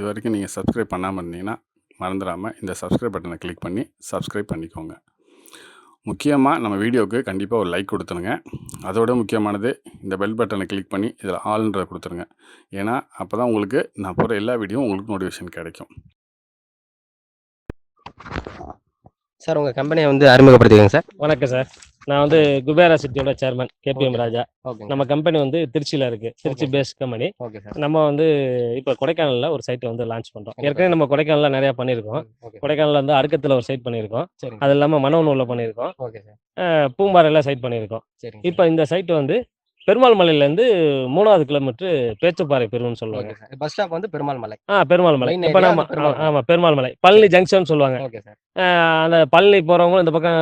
இது வரைக்கும் நீங்கள் சப்ஸ்கிரைப் பண்ணாமல் இருந்தீங்கன்னா மறந்துடாமல் இந்த சப்ஸ்கிரைப் பட்டனை கிளிக் பண்ணி சப்ஸ்கிரைப் பண்ணிக்கோங்க. முக்கியமாக நம்ம வீடியோவுக்கு கண்டிப்பாக ஒரு லைக் கொடுத்துருங்க. அதோட முக்கியமானது இந்த பெல் பட்டனை கிளிக் பண்ணி இதில் ஆல்ன்றதை கொடுத்துருங்க. ஏன்னா அப்போ தான் உங்களுக்கு நான் போகிற எல்லா வீடியோவும் உங்களுக்கு நோட்டிஃபிகேஷன் கிடைக்கும். சார் உங்கள் கம்பெனியை வந்து அறிமுகப்படுத்திக்கங்க சார். வணக்கம் சார். நான் வந்து குபேரா சிட்டியோட சேர்மன் கேபிஎம் ராஜா. நம்ம கம்பெனி வந்து திருச்சியில் இருக்கு. திருச்சி. பேஸ்ட் கம்பெனி நம்ம வந்து இப்போ கொடைக்கானல்ல ஒரு சைட்டை வந்து லான்ச் பண்றோம். ஏற்கனவே நம்ம கொடைக்கானல்ல நிறைய பண்ணியிருக்கோம். ஓகே கொடைக்கானல்ல வந்து அடுக்கத்தில் ஒரு சைட் பண்ணியிருக்கோம். சரிங்க. அது ஓகே சார் அஹ் பூம்பாறையில் சைட் பண்ணியிருக்கோம். சரிங்க இப்போ இந்த சைட் வந்து பெருமாள் மலையிலேருந்து மூணாவது கிலோமீட்டர் பேச்சுப்பாறை பெருவுன்னு சொல்லுவாங்க. பஸ் ஸ்டாப் வந்து பெருமாள் மலை. ஆ பெருமாள் மலை. இப்போ நம்ம. ஆமாம் பெருமாள் மலை. பழனி ஜங்ஷன் சொல்லுவாங்க. Okay sir. அந்த பழனி போகிறவங்க இந்த பக்கம்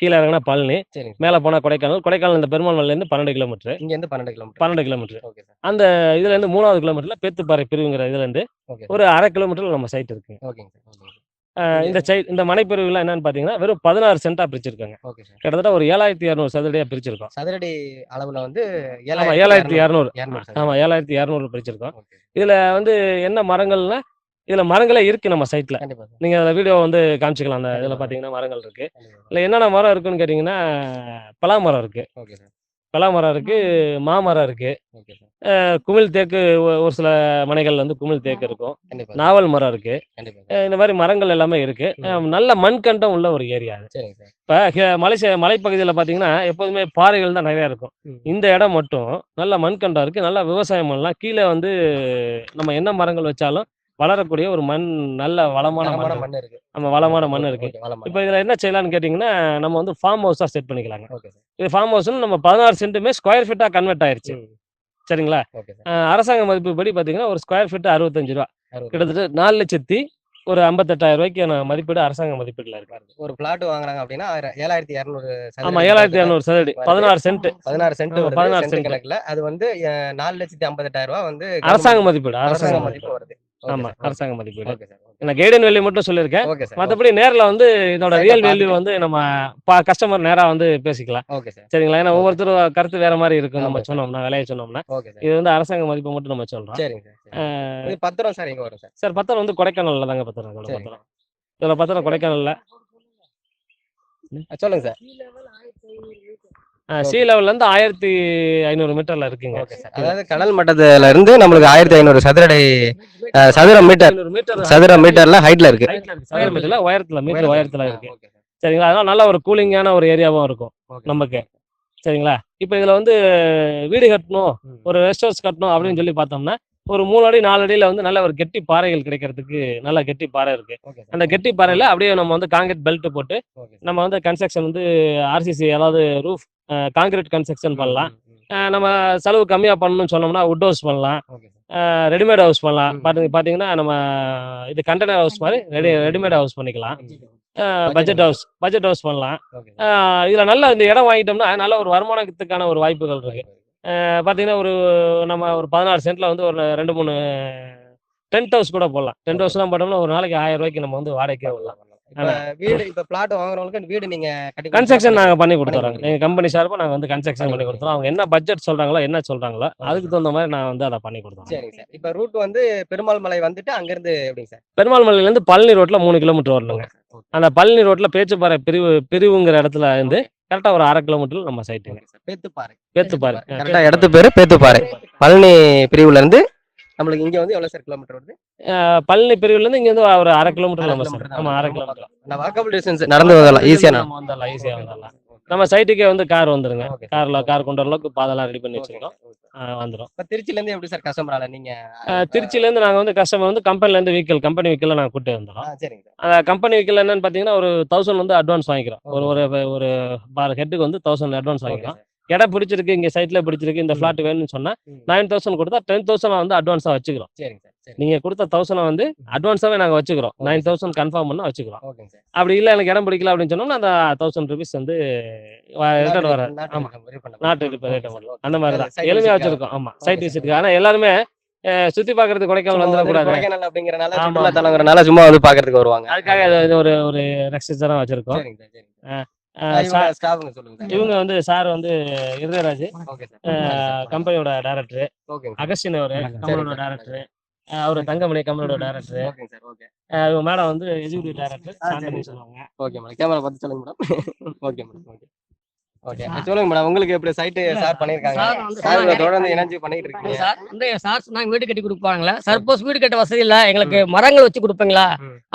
கீழே இறங்கினா பழனி. மேலே போனால் கொடைக்கானல். கொடைக்கானல் இந்த பெருமாள் மலையிலேருந்து பன்னெண்டு கிலோமீட்டர் இங்க இருந்து பன்னெண்டு கிலோமீட்டர் பன்னெண்டு கிலோமீட்டர் ஓகே சார். அந்த இதுல இருந்து மூணாவது கிலோமீட்டர்ல பேத்துப்பாறை பிரிவுங்கிற இதுல இருந்து ஓகே ஒரு அரை கிலோமீட்டர்ல நம்ம சைட் இருக்குங்க ஓகேங்க சார். இந்த சைட் இந்த மனைப்பிரிவுல என்னன்னு பாத்தீங்கன்னா வெறும் பதினாறு சென்டா பிரிச்சிருக்காங்க. கிட்டத்தட்ட ஒரு ஏழாயிரத்தி இரநூறு சதுரடியா பிரிச்சிருக்கோம். சதுரடி அளவுல வந்து ஆமா ஏழாயிரத்தி இரநூறு ஆமா ஏழாயிரத்தி இரநூறு பிரிச்சிருக்கோம். இதுல வந்து என்ன மரங்கள்னா இதுல மரங்களே இருக்கு நம்ம சைட்ல நீங்க அதில் வீடியோ வந்து காமிச்சிக்கலாம். அந்த இதுல பாத்தீங்கன்னா மரங்கள் இருக்கு. இல்ல என்னென்ன மரம் இருக்குன்னு கேட்டீங்கன்னா பலா மரம் இருக்கு ஓகே சார் பலா மரம் இருக்கு மாமரம் இருக்கு ஓகே சார். அஹ் குமிழ் தேக்கு ஒரு சில மனைகள்ல வந்து குமிழ் தேக்கு இருக்கும். நாவல் மரம் இருக்கு. கண்டிப்பா அஹ் இந்த மாதிரி மரங்கள் எல்லாமே இருக்கு. அஹ் நல்ல மண்கண்டம் உள்ள ஒரு ஏரியா அது. இப்போ மலை மலைப்பகுதியில் பார்த்தீங்கன்னா எப்போதுமே பாறைகள் தான் நிறையா இருக்கும். இந்த இடம் மட்டும் நல்ல மண்கண்டம் இருக்கு. நல்லா விவசாயம் பண்ணலாம். கீழே வந்து நம்ம என்ன மரங்கள் வச்சாலும் வளரக்கூடிய ஒரு மண் நல்ல வளமான மண் இருக்கு. நம்ம வளமான மண் இருக்கு. இப்போ இதில் என்ன செய்யலாம்னு கேட்டிங்கன்னா நம்ம வந்து ஃபார்ம் ஹவுஸாக செட் பண்ணிக்கலாங்க. இது ஃபார்ம் ஹவுஸ்னு நம்ம பதினாறு சென்ட்டுமே ஸ்கொயர் ஃபீட்டாக கன்வெர்ட் ஆயிருச்சு. சரிங்களா? அரசாங்க மதிப்பு படி பார்த்தீங்கன்னா ஒரு ஸ்கொயர் ஃபீட் அறுபத்தஞ்சு ரூபா. கிட்டத்தட்ட நாலு லட்சத்தி ஒரு ஐம்பத்தெட்டாயிரம் ரூபாய்க்கு நான் மதிப்பீடு அரசாங்க மதிப்பீட்டில் இருக்கு. ஒரு பிளாட் வாங்குறாங்க அப்படின்னா ஏழாயிரத்தி இரநூறு ஆமா ஏழாயிரத்தி இரநூறு சதுரடி. பதினாறு சென்ட் பதினாறு சென்ட் 16 சென்ட். கணக்குல. அது வந்து நாலு லட்சத்தி ஐம்பத்தெட்டாயிரம் ரூபாய் வந்து அரசாங்க மதிப்பீடு அரசாங்க மதிப்பு. வருது. ஆமா அரசாங்க மதிப்பீடு. நான் கைடன் வேல்யூ மட்டும் சொல்லியிருக்கேன். மற்றபடி நேர்ல வந்து இதோட ரியல் வேல்யூ. வந்து நம்ம கஸ்டமர் நேரா வந்து பேசிக்கலாம். சரிங்களா? ஏன்னா ஒவ்வொருத்தரும் கருத்து வேற மாதிரி இருக்கும் நம்ம. சொன்னோம்னா விலையை சொன்னோம்னா இது வந்து அரசாங்க மதிப்பை மட்டும் நம்ம சொல்றோம். பத்திரம் சார் எங்க வரும் சார் பத்திரம் வந்து கொடைக்கானல்ல தாங்க பத்திரம் இதோட. பத்திரம். இதுல பத்திரம் கொடைக்கானல்ல. சொல்லுங்க சார் சி லெவல்ல இருந்து ஆயிரத்தி ஐநூறு மீட்டர்ல இருக்குங்க. அதாவது கடல் மட்டத்துல இருந்து நம்மளுக்கு ஆயிரத்தி ஐநூறு சதுரடி சதுர மீட்டர் சதுர மீட்டர்ல ஹைட்ல இருக்கு. சதுர மீட்டர்ல உயரத்துல மீட்டர் உயரத்துல. இருக்கு. சரிங்களா? அதனால நல்ல ஒரு கூலிங்கான ஒரு ஏரியாவும் இருக்கும். நமக்கு. சரிங்களா? இப்போ இதுல வந்து வீடு கட்டணும். ஒரு ரெஸ்ட் ஹவுஸ் கட்டணும் அப்படின்னு சொல்லி பார்த்தோம்னா ஒரு மூணு அடி நாலு அடியில வந்து நல்ல ஒரு கெட்டி பாறைகள் கிடைக்கிறதுக்கு நல்ல கெட்டி பாறை இருக்கு. அந்த கெட்டி பாறையில அப்படியே நம்ம வந்து காங்கிரீட் பெல்ட் போட்டு நம்ம வந்து கன்ஸ்ட்ரக்ஷன் வந்து ஆர்சிசி அதாவது ரூஃப் காங்கிரீட் கன்ஸ்ட்ரக்ஷன் பண்ணலாம். நம்ம செலவு கம்மியா பண்ணணும்னு சொன்னோம்னா வுட் ஹவுஸ் பண்ணலாம் ரெடிமேட் ஹவுஸ் பண்ணலாம். ம். பாத்தீங்க பாத்தீங்கன்னா நம்ம இது கண்டெய்னர் ஹவுஸ் மாதிரி ரெடி ரெடிமேட் ஹவுஸ் பண்ணிக்கலாம். பட்ஜெட் ஹவுஸ் பட்ஜெட் ஹவுஸ் பண்ணலாம். இதுல நல்ல இந்த இடம் வாங்கிட்டோம்னா நல்ல ஒரு வருமானத்துக்கான ஒரு வாய்ப்புகள் இருக்கு. ஆஹ் பாத்தீங்கன்னா ஒரு நம்ம ஒரு பதினாறு சென்ட்ல வந்து ஒரு ரெண்டு மூணு டென்ட் ஹவுஸ் கூட போடலாம். டென்ட் ஹவுஸ்லாம் போட்டோம்னா ஒரு நாளைக்கு ஆயிரம் ரூபாய்க்கு நம்ம வந்து வாடகைக்கே விடலாம். வீடு இப்ப பிளாட் வாங்குறவங்களுக்கு வீடு நீங்க கன்ஸ்ட்ரக்ஷன் நாங்க பண்ணி கொடுத்துறோம். எங்க கம்பெனி சார்பா நாங்க வந்து கன்ஸ்ட்ரக்ஷன் பண்ணி கொடுத்துறோம். அவங்க என்ன பட்ஜெட் சொல்றாங்களோ என்ன சொல்றாங்களோ அதுக்கு தகுந்த மாதிரி நான் வந்து அதை பண்ணி கொடுத்துறோம். சரிங்க சார். இப்ப ரூட் வந்து பெருமாள் மலை வந்துட்டு அங்க இருந்து எப்படிங்க சார்? பெருமாள் மலையில இருந்து பழனி ரோட்ல மூணு கிலோமீட்டர் வரணுங்க. அந்த பழனி ரோட்ல பேச்சுப்பாறை பிரிவு பிரிவுங்கிற இடத்துல இருந்து கரெக்டா ஒரு அரை கிலோமீட்டர் நம்ம சைட்டுங்க பேத்துப்பாறை. பேத்துப்பாறை. கரெக்டா இடத்து பேரு பேத்துப்பாறை. பழனி பிரிவுல இருந்து நம்மளுக்கு இங்க வந்து எவ்வளவு சார் கிலோமீட்டர் வருது? பழனி பிரிவுல இருந்து இங்க இருந்து ஒரு அரை கிலோமீட்டர் நம்ம சார் ஆமா அரை கிலோமீட்டர் நான் வாக்கபிள் டிஸ்டன்ஸ் நடந்து வரலாம் ஈஸியா நம்ம வந்துடலாம் ஈஸியா வந்துடலாம். நம்ம சைட்டுக்கே வந்து கார் வந்துருங்க. கார்ல கார் கொண்டு அளவுக்கு பாதெல்லாம் ரெடி பண்ணி வச்சிருக்கோம். இப்ப திருச்சில இருந்து எப்படி சார் கஸ்டமர் ஆல நீங்க திருச்சில இருந்து நாங்க வந்து கஸ்டமர் வந்து கம்பெனில இருந்து வெஹிக்கல் கம்பெனி வெஹிக்கல்ல நாங்க கூட்டு வந்துடும் அந்த கம்பெனி வெஹிக்கல் என்னன்னு பாத்தீங்கன்னா ஒரு தௌசண்ட் வந்து அட்வான்ஸ் வாங்கிக்கிறோம். ஒரு ஒரு ஒரு பார் ஹெட்டுக்கு வந்து தௌசண்ட் அட்வான்ஸ் வாங்கிக்கிறோம். இடம் பிடிச்சிருக்கு இங்க சைட்ல பிடிச்சிருக்கு இந்த ம். ஃபிளாட் வேணும்னு சொன்னா. நைன் தௌசண்ட் கொடுத்தா டென் தௌசண்ட் வந்து அட்வான்ஸா வச்சுக்கிறோம். நீங்க கொடுத்த தௌசண்ட் வந்து அட்வான்ஸாவே நாங்க வச்சுக்கிறோம். நைன். தௌசண்ட் கன்ஃபார்ம் பண்ணா வச்சுக்கிறோம். அப்படி இல்ல எனக்கு இடம் பிடிக்கல அப்படின்னு சொன்னோம்னா அந்த தௌசண்ட் ருபீஸ் வந்து ரிட்டர்ன் வர ஆமா. நாட்டு ரிப்பேர் ரேட்டை மட்டும் அந்த மாதிரி தான். Site எளிமையா வச்சிருக்கோம். ஆமா. சைட். விசிட்டுக்கு ஆனா எல்லாருமே சுத்தி பாக்குறது கொடைக்கானல் வந்துடக்கூடாது கொடைக்கானல் அப்படிங்கறனால சும்மா வந்து பாக்குறதுக்கு வருவாங்க. அதுக்காக ஒரு ஒரு ரெக்ஸிஸ்டரா வச்சிருக்கோம். இவங்க வந்து சார் வந்து இருதராஜ் கம்பெனியோட டைரக்டர். அகஸ்டின் அவரு கம்பெனியோட. டைரக்டர். அவர் தங்கமணி கம்பெனியோட டேரக்டர். இவங்க மேடம் வந்து எஜுகேட்டிவ் டேரக்டர் சாந்தனி. சொல்லுவாங்க. Okay madam. கேமரா பார்த்து சொல்லுங்க madam. Okay madam okay. Okay சொல்லுங்க மேடம். உங்களுக்கு எப்படி சைட்டு சார் பண்ணியிருக்காங்க? சார் வந்து சார் சொன்னாங்க. தொடர்ந்து இணைஞ்சு பண்ணிட்டு இருக்கீங்க. சார் இந்த சார் சொன்னாங்க வீடு கட்டி கொடுப்பாங்களா சப்போஸ் வீடு கட்ட வசதி இல்ல எங்களுக்கு மரங்கள் வச்சு கொடுப்பீங்களா.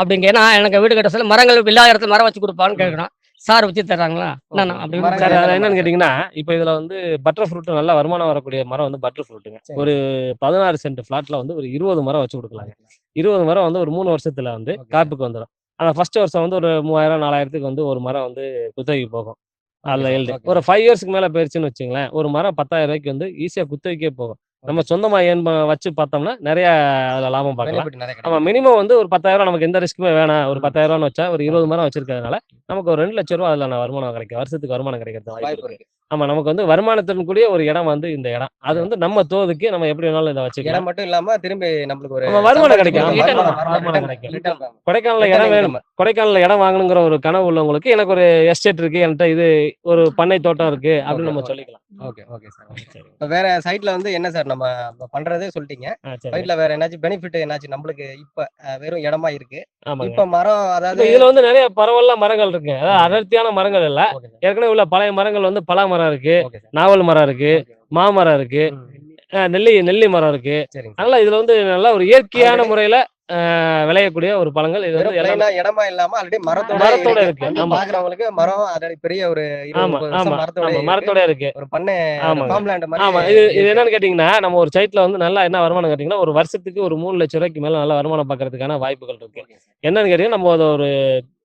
அப்படிங்க ஏன்னா எனக்கு வீடு கட்ட சொல்ல மரங்கள் இல்லாத இடத்துல மரம் வச்சு கொடுப்பான்னு கேட்கணும் சார் வச்சு தர்றாங்களா அப்படி என்னென்ன? கேட்டிங்கன்னா இப்போ இதுல வந்து பட்டர் ஃப்ரூட் நல்ல வருமானம் வரக்கூடிய மரம் வந்து பட்டர் ஃப்ரூட்டுங்க. ஒரு பதினாறு சென்ட் ஃபிளாட்ல வந்து ஒரு இருபது மரம் வச்சு கொடுக்கலாங்க இருபது மரம் வந்து ஒரு மூணு வருஷத்துல வந்து. காப்புக்கு வந்துடும் அந்த ஃபர்ஸ்ட் வருஷம் வந்து ஒரு மூவாயிரம் நாலாயிரத்துக்கு வந்து ஒரு மரம் வந்து குத்தகைக்கு போகும் அதில். எழுதி. ஒரு ஃபைவ் இயர்ஸ்க்கு மேல போயிருச்சுன்னு வச்சுங்களேன் ஒரு மரம் பத்தாயிரம் ரூபாய்க்கு வந்து ஈஸியா குத்தகைக்கே போகும் நம்ம சொந்தமா ஏன் வச்சு பார்த்தோம்னா நிறைய அதுல லாபம் பார்க்கலாம். கிடைக்கும். மினிமம் வந்து ஒரு பத்தாயிரம் நமக்கு எந்த ரிஸ்க்குமே வேணாம். ஒரு. பத்தாயிரம் ரூபான்னு வச்சா ஒரு இருபது மரம் வச்சிருக்கிறதுனால நமக்கு ஒரு ரெண்டு லட்ச ரூபா அதுல வருமானம் கிடைக்கும். வருஷத்துக்கு வருமானம் கிடைக்கிறது வாய்ப்பு இருக்கு. ஆமா நமக்கு வந்து வருமானத்தின் கூடிய ஒரு இடம் வந்து இந்த இடம். அது வந்து நம்ம தோதுக்கு நம்ம எப்படி வேணாலும் இதை வச்சுக்கலாம். இடம் மட்டும் இல்லாம திரும்பி நம்மளுக்கு ஒரு வருமானம் கிடைக்கும். Return இடம் வேணும். கொடைக்கானல்ல இடம் வாங்கணுங்கிற ஒரு கனவு உள்ளவங்களுக்கு எனக்கு ஒரு எஸ்டேட் இருக்கு. என்கிட்ட இது ஒரு பண்ணை தோட்டம் இருக்கு அப்படின்னு நம்ம. சொல்லிக்கலாம். Okay okay sir. வேற சைட்ல வந்து என்ன சார் நம்ம பண்றதே சொல்லிட்டீங்க. சைட்ல வேற என்னாச்சும் பெனிஃபிட் என்னாச்சும் நம்மளுக்கு இப்ப வெறும் இடமா இருக்கு. இப்ப மரம் அதாவது இதுல வந்து நிறைய பரவல்ல மரங்கள் இருக்கு. அதாவது அடர்த்தியான மரங்கள் இல்ல. ஏற்கனவே உள்ள பழைய மரங்கள் வந்து பலா மரம் இருக்கு நாவல் மரம் இருக்கு மாமரம் இருக்கு நெல்லி நெல்லி மரம் இருக்கு. அதனால இதுல வந்து நல்ல ஒரு இயற்கையான முறையில விளையக்கூடிய ஒரு பழங்கள் இது வந்து இடமா இல்லாம ஆல்ரெடி மரத்தோட மரத்தோட இருக்கு. பாக்குறவங்களுக்கு மரம் ஆல்ரெடி பெரிய ஒரு ஆமா ஆமா மரத்தோட இருக்கு. ஒரு பண்ணை ஆமா இது இது. என்னன்னு கேட்டீங்கன்னா நம்ம ஒரு சைட்ல வந்து நல்லா என்ன வருமானம் கேட்டீங்கன்னா ஒரு வருஷத்துக்கு ஒரு மூணு லட்சம் ரூபாய்க்கு மேல நல்ல வருமானம் பார்க்கறதுக்கான வாய்ப்புகள் இருக்கு. என்னன்னு கேட்டீங்கன்னா நம்ம அதை ஒரு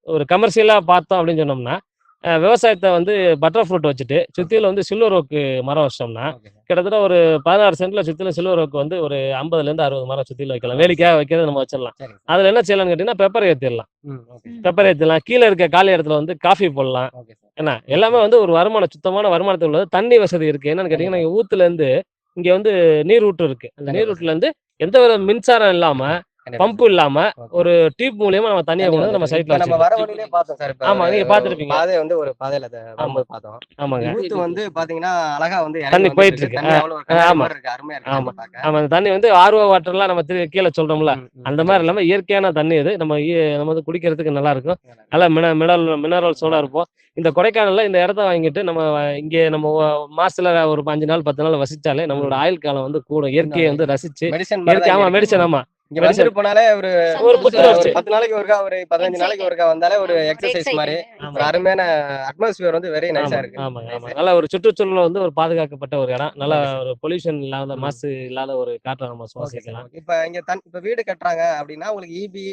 ஒரு கமர்ஷியலா பார்த்தோம் அப்படின்னு சொன்னோம்னா விவசாயத்தை வந்து பட்டர் ஃப்ரூட் வச்சுட்டு சுத்தியில வந்து சில்வர் ஓக்கு மரம் வச்சோம்னா. கிட்டத்தட்ட ஒரு பதினாறு சென்ட்ல சுத்திலும் சில்வர் ஓக்கு வந்து ஒரு ஐம்பதுல இருந்து அறுபது மரம் சுத்தில வைக்கலாம். வேலிக்காக வைக்கிறது நம்ம வச்சிடலாம். அதுல என்ன செய்யலாம்னு கேட்டீங்கன்னா பெப்பர் ஏத்திடலாம். ம், ஓகே சார். பெப்பர் ஏத்திடலாம். கீழே இருக்க காலி இடத்துல வந்து காஃபி போடலாம். என்ன? எல்லாமே வந்து ஒரு வருமானம் சுத்தமான வருமானத்தில் உள்ளது. தண்ணி வசதி இருக்கு. என்னன்னு கேட்டீங்கன்னா ஊத்துல இருந்து இங்க வந்து நீர் ஊற்று இருக்கு. அந்த நீர் ஊற்றுல இருந்து எந்த வித மின்சாரம் இல்லாம பம்பு இல்லாம. ஒரு டியூப் மூலியமா நம்ம தண்ணியை கொண்டு நம்ம சைட்ல நம்ம வர வழியிலே பார்த்தோம் சார். ஆமா, நீங்க ஒரு பார்த்திருப்பீங்க. பாதை வந்து ஒரு பாதையில வரும்போது பார்த்தோம். ஆமாங்க. ஊத்து வந்து பாத்தீங்கன்னா அழகா வந்து தண்ணி போயிட்டு இருக்கு. ஆமா. மாதிரி இருக்கு. அருமையா இருக்கு ஆமா. ஆமா அந்த தண்ணி வந்து ஆர்வ வாட்டர்லாம் நம்ம கீழே சொல்றோம்ல. அந்த மாதிரி இல்லாம இயற்கையான தண்ணி இது. நம்ம நம்ம வந்து குடிக்கிறதுக்கு நல்லா இருக்கும். நல்லா மின மினரல் மினரல்ஸோட இருப்போம். இந்த கொடைக்கானல்ல இந்த இடத்த வாங்கிட்டு நம்ம இங்கே நம்ம மாசத்துல ஒரு அஞ்சு நாள் பத்து நாள் வசிச்சாலே நம்மளோட ஆயுள் காலம் வந்து கூடும். இயற்கையை வந்து ரசிச்சு ஆமா மெடிசன் ஆமா. இங்க. வந்துட்டு போனாலே ஒரு ஒரு ஒரு புத்துணர்ச்சி பத்து நாளைக்கு ஒருக்கா ஒரு பதினஞ்சு நாளைக்கு ஒருக்கா வந்தாலே ஒரு எக்ஸசைஸ் மாதிரி. ஒரு அருமையான அட்மாஸ்பியர் வந்து வெரி நைஸா ஆமா, இருக்கு ஆமாங்க ஆமா நல்ல ஒரு சுற்றுச்சூழல் வந்து ஒரு பாதுகாக்கப்பட்ட ஒரு இடம். நல்ல ஒரு பொல்யூஷன் இல்லாத. மாசு இல்லாத ஒரு காற்றை நம்ம சுவாசிக்கலாம். இப்ப இங்க தன் இப்ப வீடு கட்டுறாங்க அப்படின்னா உங்களுக்கு இபி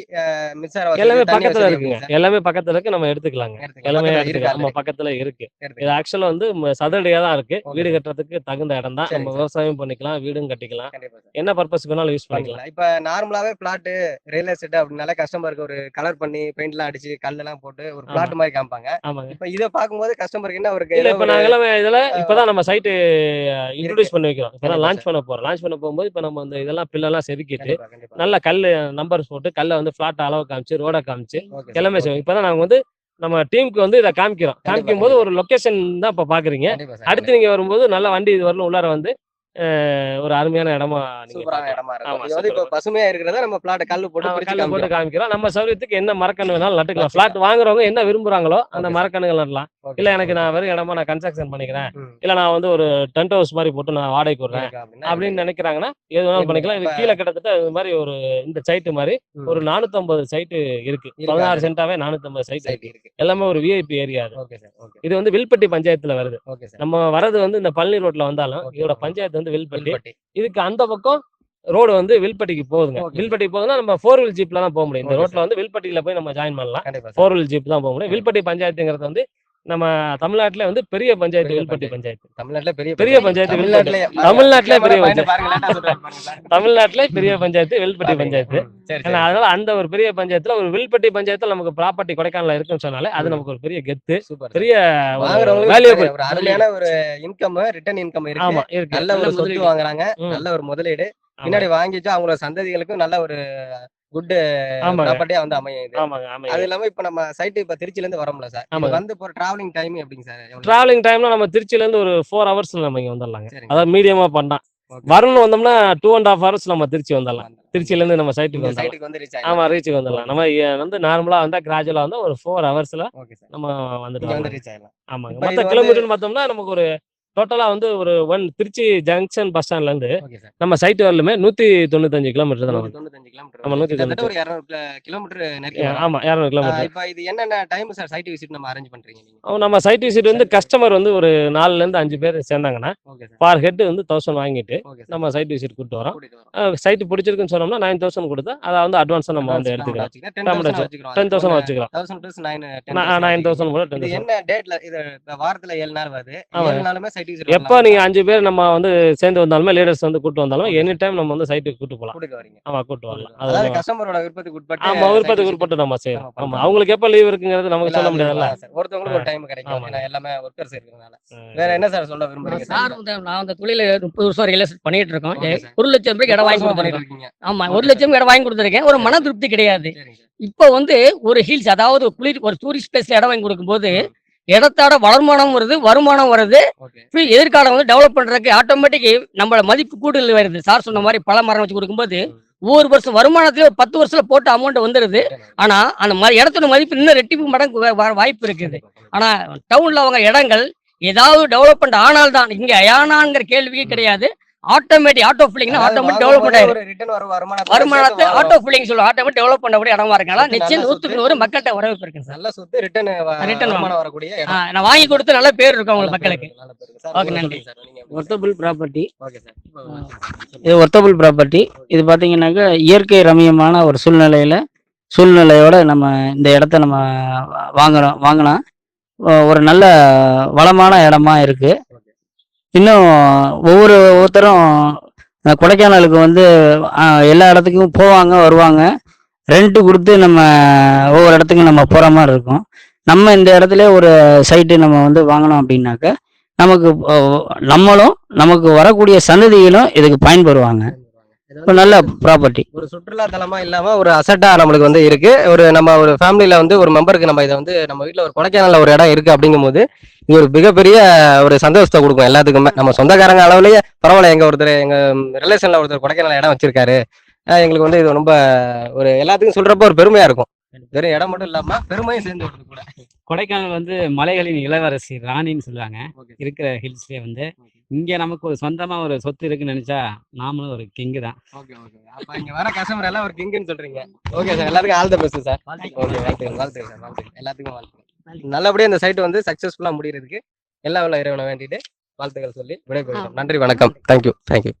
மின்சார வசதி, எல்லாமே பக்கத்துல இருக்குங்க? எல்லாமே பக்கத்துல இருக்கு நம்ம எடுத்துக்கலாங்க. எடுத்துக்கலாம். எல்லாமே இருக்கு நம்ம பக்கத்துல இருக்கு. இது. ஆக்சுவலா வந்து சதுரடியா தான் இருக்கு. வீடு கட்டுறதுக்கு தகுந்த இடம் தான் நம்ம. விவசாயம் பண்ணிக்கலாம் வீடும் கட்டிக்கலாம். என்ன பர்பஸ்க்கு வேணாலும் யூஸ் பண்ணிக்கலாம். இப்ப நார்மலாவே பிளாட் ரியல் எஸ்டேட் அப்படின்னாலே கஸ்டமருக்கு ஒரு கலர் பண்ணி பெயிண்ட் எல்லாம் அடிச்சு கல்லெல்லாம் போட்டு ஒரு. பிளாட் மாதிரி காமிப்பாங்க. ஆமாங்க. இப்ப இத பாக்கும்போது கஸ்டமருக்கு என்ன ஒரு இப்ப நாங்க எல்லாமே இதுல இப்பதான் நம்ம சைட்டு இன்ட்ரோடியூஸ் பண்ணி வைக்கிறோம். கண்டிப்பா லான்ச் பண்ண போறோம். லான்ச் பண்ண போகும்போது இப்ப நம்ம இந்த இதெல்லாம் பில்லெல்லாம் செதுக்கிட்டு. நல்ல கல் நம்பர்ஸ் போட்டு கல்லை வந்து ஃபிளாட் அளவு காமிச்சு ரோட காமிச்சு எல்லாமே. செய்வோம் இப்பதான் நாங்க வந்து நம்ம டீமுக்கு வந்து இதை காமிக்கிறோம். காமிக்கும் போது ஒரு லொகேஷன் தான் இப்ப பாக்குறீங்க. அடுத்து நீங்க வரும்போது நல்ல வண்டி இது வரலும் உள்ளார வந்து ஒரு அருமையான இடமா. இடமா இருக்கும் இப்ப பசுமையா இருக்கிறத நம்ம பிளாட் கல்லு போட்டு கல்லை போட்டு காமிக்கிறோம் நம்ம சௌகரியத்துக்கு என்ன மரக்கன்று வேணாலும் நட்டுக்கலாம். ஃபிளாட் வாங்குறவங்க என்ன விரும்புறாங்களோ அந்த. மரக்கன்றுகள் நடலாம் இல்ல எனக்கு. நான் வெறும் இடமா நான் கன்ஸ்ட்ரக்ஷன் பண்ணிக்கிறேன். இல்ல நான் வந்து ஒரு டென்ட் ஹவுஸ் மாதிரி போட்டு நான் வாடகைக்கு விடுறேன் அப்படின்னா நினைக்கிறாங்கன்னா எது வேணாலும் பண்ணிக்கலாம். இது கீழே கிட்டத்தட்ட இது மாதிரி ஒரு இந்த சைட்டு மாதிரி. ஒரு நானூத்தம்பது சைட்டு இருக்கு? பதினாறு சென்டாவே நானூத்தம்பது சைட் இருக்கு. எல்லாமே ஒரு விஐபி ஏரியா இது வந்து வில்பட்டி பஞ்சாயத்துல வருது. நம்ம வரது வந்து இந்த பழனி ரோட்ல வந்தாலும் இதோட. பஞ்சாயத்து வந்து வில்பட்டி. வில்பட்டி. இதுக்கு அந்த பக்கம் ரோடு வந்து வில்பட்டிக்கு போகுதுங்க. வில்பட்டிக்கு போகுதுன்னா நம்ம ஃபோர் வீல் ஜீப்ல தான் போக முடியும். இந்த ரோட்ல வந்து வில்பட்டியில போய் நம்ம ஜாயின் பண்ணலாம். ஃபோர் வீல் ஜீப் தான் போக முடியும். வில்பட்டி பஞ்சாயத்துங்கிறது வந்து நம்ம தமிழ்நாட்டுல வந்து பெரிய பஞ்சாயத்து வில்பட்டி பஞ்சாயத்து. பஞ்சாயத்து. தமிழ்நாட்டுல பெரிய பெரிய பஞ்சாயத்து. தமிழ்நாட்டுல தமிழ்நாட்டுல பெரிய சார். தமிழ்நாட்டுல பெரிய பஞ்சாயத்து வில்பட்டி. பஞ்சாயத்து. அதனால அந்த ஒரு பெரிய பஞ்சாயத்துல ஒரு வில்பட்டி பஞ்சாயத்துல நமக்கு ப்ராப்பர்ட்டி கொடைக்கானல இருக்குன்னு சொன்னாலே அது. நமக்கு ஒரு பெரிய கெத்து. பெரிய அருமையான ஒரு இன்கம் ரிட்டர்ன் இன்கம் இருக்கு. ஆமா இருக்கு. நல்ல ஒரு சொத்து முதலீடு. வாங்குறாங்க. நல்ல ஒரு முதலீடு. பின்னாடி வாங்கிட்டு அவங்களோட சந்ததிகளுக்கும் நல்ல ஒரு குட் ப்ராப்பர்ட்டியா வந்து ஆமாங்க அது இல்லாம இப்ப நம்ம சைட்டு இப்ப திருச்சில இருந்து வரோம்ல சார். வந்து போற டிராவலிங் டைம் எப்படிங்க சார் எவ்வளவு? டிராவலிங் டைம்ல நம்ம திருச்சில இருந்து ஒரு ஃபோர் ஹவர்ஸ்ல நம்ம இங்க வந்துடலாங்க. அதாவது மீடியமா பண்ணா வரணும் வந்தோம்னா டூ அண்ட் ஹாஃப் ஹவர்ஸ் நம்ம திருச்சி வந்துடலாம் திருச்சியில இருந்து நம்ம சைட்டுக்கு வந்து ஆமா ரீச்சுக்கு வந்துடலாம் நம்ம வந்து நார்மலா வந்தா கிராஜுவலா வந்தா ஒரு ஃபோர் ஹவர்ஸ்ல நம்ம வந்துட்டு ஆமாங்க. மொத்த கிலோமீட்டர்னு பார்த்தோம்னா நமக்கு ஒரு டோட்டலா வந்து ஒரு ஒன் திருச்சி ஜங்ஷன் பஸ் ஸ்டாண்ட்ல இருந்து நம்ம சைட் வரலுமே நூத்தி தொண்ணூத்தஞ்சு கிலோமீட்டர் தான் தொண்ணூத்தஞ்சு கிலோமீட்டர் ஆமா, நூத்தி கிட்டத்தட்ட ஒரு இரநூறு கிலோமீட்டர். ஆமா இரநூறு கிலோமீட்டர் இப்ப இது என்னென்ன டைம் சார் சைட் விசிட் நம்ம அரேஞ்ச் பண்றீங்க நம்ம சைட் விசிட் வந்து கஸ்டமர் வந்து ஒரு நாலுல இருந்து அஞ்சு பேர் சேர்ந்தாங்கன்னா பார் ஹெட் வந்து தௌசண்ட் வாங்கிட்டு நம்ம சைட் விசிட் கூட்டு வரோம். சைட் பிடிச்சிருக்குன்னு சொன்னோம்னா நைன் தௌசண்ட் கொடுத்தா அதை வந்து அட்வான்ஸ் நம்ம வந்து எடுத்துக்கலாம். டென் தௌசண்ட் வச்சுக்கலாம். நைன் தௌசண்ட் கூட என்ன டேட்ல இது வாரத்துல ஏழு நாள் வருது. ஏழு நாளுமே சைட் விசிட் எப்போ நீங்க அஞ்சு பேர் நம்ம வந்து சேர்ந்து வந்தாலுமே லீடர்ஸ் வந்து கூட்டு வந்தாலும் எனி டைம் நம்ம வந்து சைட்டுக்கு கூட்டு போகலாம். கூட்டிட்டு வரீங்க. ஆமா கூட்டு வரலாம். அது அதாவது கஸ்டமரோட விருப்பத்துக்கு உட்பட்டு ஆமா விருப்பத்துக்கு உட்பட்டு நம்ம செய்யலாம் ஆமா. அவங்களுக்கு எப்ப லீவ் இருக்குங்கிறது நமக்கு சொல்ல முடியாதுல்ல. ஒருத்தவங்களுக்கு ஒரு டைம் கிடைக்கும். ஏன்னா எல்லாமே ஒர்க்கர்ஸ் இருக்கிறதுனால. வேற என்ன சார் சொல்ல விரும்புறீங்க? சார் வந்து நான் அந்த தொழில முப்பது வருஷம் ரியல் எஸ்டேட் பண்ணிட்டு இருக்கோம். ஒரு லட்சம் ரூபாய்க்கு இடம் வாங்கி இருக்கீங்க ஆமா ஒரு. லட்சம் இடம் வாங்கி கொடுத்துருக்கேன். ஒரு மன திருப்தி கிடையாது. இப்போ வந்து ஒரு ஹில்ஸ் அதாவது குளிர் ஒரு டூரிஸ்ட் பிளேஸ்ல இடம் வாங்கி கொடுக்கும்போது இடத்தோட வருமானம் வருது வருமானம் வருது. எதிர்காலம் வந்து டெவலப் பண்றதுக்கு ஆட்டோமேட்டிக் நம்மள மதிப்பு கூடுதல் வருது. சார் சொன்ன மாதிரி பல மரம் வச்சு கொடுக்கும்போது ஒவ்வொரு வருஷம் வருமானத்துல ஒரு பத்து வருஷத்துல போட்ட அமௌண்ட் வந்துருது. ஆனா அந்த மாதிரி இடத்தோட மதிப்பு இன்னும் ரெட்டிப்பு மடங்கு வர வாய்ப்பு இருக்குது. ஆனா டவுன்ல அவங்க இடங்கள் ஏதாவது டெவலப்மெண்ட் ஆனால் தான் இங்க ஏனாங்கிற கேள்வியே கிடையாது. ஆட்டோமேட்டிக் ஆட்டோ ஃபில்லிங்னா ஆட்டோமேட்டிக் ரிட்டர்ன் வரும் வருமானத்தை ஆட்டோ ஃபில்லிங் சொல்லுவோம் ஆட்டோமேட்டிக் டெவலப் பண்ணக்கூடிய இடமா இருக்கனால நிச்சயம். நூத்துக்கு நூறு மக்கள்கிட்ட வரவேற்பு இருக்கு நல்ல சொத்து ரிட்டர்ன் வரக்கூடிய நான் வாங்கி கொடுத்து நல்ல பேர் இருக்கும் உங்களுக்கு மக்களுக்கு. நன்றி. Worthable property. Okay sir. இப்போ இது ஒர்த்தபிள் ப்ராப்பர்ட்டி. இது பார்த்தீங்கன்னாக்கா இயற்கை ரம்மியமான ஒரு சூழ்நிலையில் சூழ்நிலையோட நம்ம இந்த இடத்த நம்ம வா- வாங்குறோம் வாங்கினா ஒரு நல்ல வளமான இடமா இருக்கு. இன்னும் ஒவ்வொரு ஒவ்வொருத்தரும் கொடைக்கானலுக்கு வந்து எல்லா இடத்துக்கும் போவாங்க வருவாங்க. ரெண்ட்டு கொடுத்து நம்ம ஒவ்வொரு இடத்துக்கும் நம்ம போகிற மாதிரி இருக்கும். நம்ம இந்த இடத்துல ஒரு சைட்டு நம்ம வந்து வாங்கினோம் அப்படின்னாக்க நமக்கு நம்மளும் நமக்கு வரக்கூடிய சந்ததிகளும் இதுக்கு பயன்பெறுவாங்க. நல்ல ப்ராப்பர்ட்டி ஒரு சுற்றுலா தலமா இல்லாம ஒரு அசட்டா நம்மளுக்கு வந்து இருக்கு. ஒரு நம்ம ஒரு ஃபேமிலியில வந்து ஒரு மெம்பருக்கு நம்ம இதை வந்து நம்ம வீட்டுல ஒரு கொடைக்கானல ஒரு இடம் இருக்கு அப்படிங்கும்போது இது ஒரு மிகப்பெரிய ஒரு சந்தோஷத்தை கொடுக்கும் எல்லாத்துக்குமே. நம்ம சொந்தக்காரங்க அளவுலயே பரவாயில்ல எங்க ஒருத்தர் எங்க ரிலேஷன்ல ஒருத்தர் கொடைக்கானல் இடம் வச்சிருக்காரு. எங்களுக்கு வந்து இது ரொம்ப ஒரு எல்லாத்துக்கும் சொல்றப்ப ஒரு பெருமையா இருக்கும். வெறும் இடம் மட்டும் இல்லாம பெருமையும் சேர்ந்து வருது கூட. கொடைக்கானல் வந்து மலைகளின் இளவரசி ராணின்னு சொல்லுவாங்க. இருக்கிற ஹில்ஸ்லேயே வந்து இங்க நமக்கு ஒரு சொந்தமா ஒரு சொத்து இருக்குன்னு நினைச்சா நாமளும் ஒரு கிங்கு தான். Okay okay. அப்ப இங்க வர கஸ்டமர் எல்லாம் ஒரு கிங்குன்னு சொல்றீங்க. Okay sir. எல்லாத்துக்கும் all the best sir okay வாழ்த்துக்கள் வாழ்த்துக்கள் சார் வாழ்த்துக்கள். எல்லாத்துக்கும் வாழ்த்துக்கள். நல்லபடியா இந்த சைட் வந்து சக்சஸ்ஃபுல்லா முடியறதுக்கு எல்லா உள்ள இறைவனை வேண்டிட்டு வாழ்த்துக்கள் சொல்லி விடைபெறுகிறோம். நன்றி வணக்கம். Thank you thank you